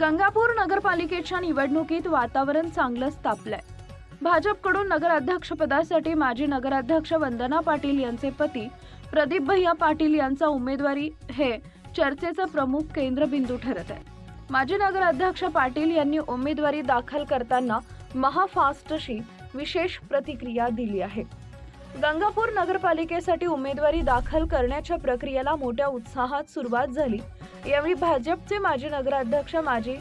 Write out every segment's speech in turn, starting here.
गंगापूर नगरपालिकेच्या निवडणुकीत वातावरण चांगलंच तापलंय. भाजपकडून नगराध्यक्षपदासाठी माजी नगराध्यक्ष वंदना पाटील यांचे पती प्रदीप भैया पाटील यांचा उमेदवारी हे चर्चेचं प्रमुख केंद्रबिंदू ठरत आहे. माजी नगराध्यक्ष पाटील यांनी उमेदवारी दाखल करताना महाफास्टशी विशेष प्रतिक्रिया दिली आहे. गंगापूर नगरपालिकेसाठी उमेदवारी दाखल करण्याच्या प्रक्रियेला मोठ्या उत्साहात सुरुवात झाली. यावेळी भाजपचे माजी नगराध्यक्ष माजी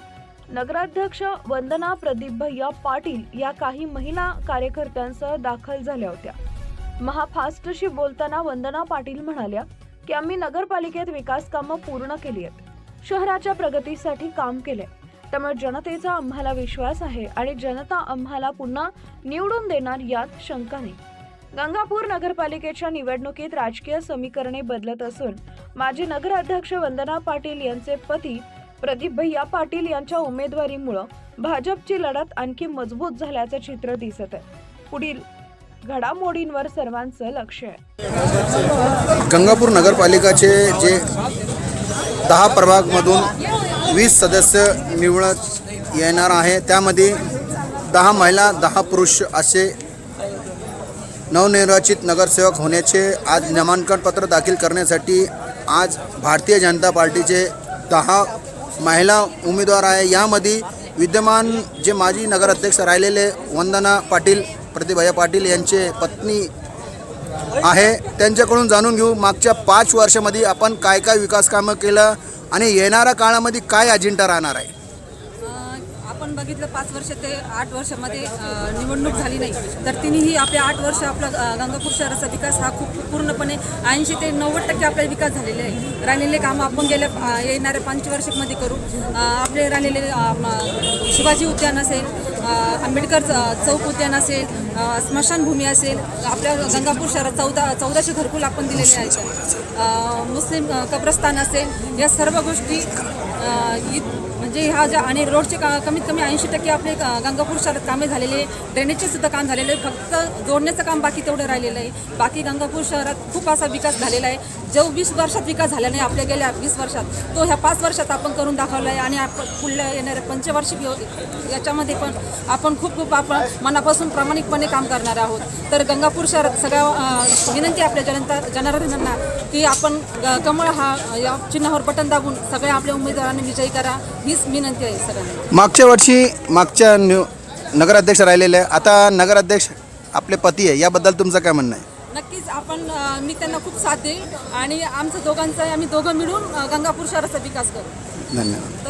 नगराध्यक्ष वंदना प्रदीप भैया पाटील या काही महिला कार्यकर्त्यांसह दाखल झाल्या होत्या. महाफास्टशी बोलताना वंदना पाटील म्हणाल्या की आम्ही नगरपालिकेत विकास कामं पूर्ण केली आहेत. शहराच्या प्रगतीसाठी काम केले त्यामुळे जनतेचा आम्हाला विश्वास आहे आणि जनता आम्हाला पुन्हा निवडून देणार यात शंका नाही. गंगापूर नगरपालिकेच्या निवडणुकीत राजकीय समीकरणे बदलत असून माजी नगराध्यक्ष वंदना पाटील यांचे पती प्रदीप भैया पाटील यांच्या उमेदवारीमुळं भाजपची लढत आणखी मजबूत झाल्याचं चित्र दिसत आहे. पुढील घडामोडींवर सर्वांचं लक्ष आहे. गंगापूर नगरपालिकाचे जे दहा प्रभागमधून वीस सदस्य निवडत येणार आहे त्यामध्ये दहा महिला दहा पुरुष असे नवनिर्वाचित नगरसेवक होण्याचे आज नामांकन पत्र दाखल करण्यासाठी आज भारतीय जनता पार्टीचे दहा महिला उमेदवार आहे. यामध्ये विद्यमान जे माजी नगराध्यक्ष राहिलेले वंदना पाटील प्रतिभया पाटील यांचे पत्नी आहे. त्यांच्याकडून जाणून घेऊ मागच्या पाच वर्षामध्ये आपण काय काय विकास कामं केलं आणि येणाऱ्या काळामध्ये काय अजिंठा राहणार आहे. आपण बघितलं पाच वर्ष ते आठ वर्षामध्ये निवडणूक झाली नाही. तर तिनेही आपल्या आठ वर्ष आपला गंगापूर शहराचा विकास हा खूप पूर्णपणे ऐंशी ते नव्वद टक्के आपला विकास झालेले आहे. राहिलेले कामं आपण गेल्या येणाऱ्या पंचवार्षिकमध्ये करू. आपले राहिलेले शिवाजी उद्यान असेल आंबेडकर च- चौक उद्यान असेल स्मशानभूमी असेल आपल्या गंगापूर शहरात चौदा चौदाशे घरकुल आपण दिलेले आहेत. मुस्लिम कब्रस्तान असेल या सर्व गोष्टी म्हणजे ह्या ज्या आणि रोडचे का कमीत कमी ऐंशी टक्के आपले गंगापूर शहरात कामे झालेले ड्रेनेजचे सुद्धा काम झालेलं आहे. फक्त जोडण्याचं काम बाकी तेवढं राहिलेलं आहे. बाकी गंगापूर शहरात खूप असा विकास झालेला आहे. जो वीस वर्षात विकास झाला नाही आपल्या गेल्या वीस वर्षात. तो ह्या पाच वर्षात आपण करून दाखवला आहे आणि आपण पुढल्या येणाऱ्या पंचवार्षिक याच्यामध्ये पण आपण खूप खूप आपण मनापासून प्रामाणिकपणे काम करणार आहोत. तर गंगापूर शहरात सगळ्या विनंती आपल्या जनता जनार्दनांना की आपण ग- कमळ हा या चिन्हावर बटन दाबून सगळ्या आपल्या उमेदवारांनी विजयी करा. हीच विनंती आहे सगळ्यांना मागच्या वर्षी मागच्या न्यू नगराध्यक्ष राहिलेले आहे आता नगराध्यक्ष आपले पती आहे याबद्दल तुमचं काय म्हणणं आहे? नक्कीच आपण अ, मी त्यांना खूप साथ देईल आणि आमचं दोघांचं आम्ही दोघं मिळून अ, गंगापूर शहराचा विकास करू. धन्यवाद.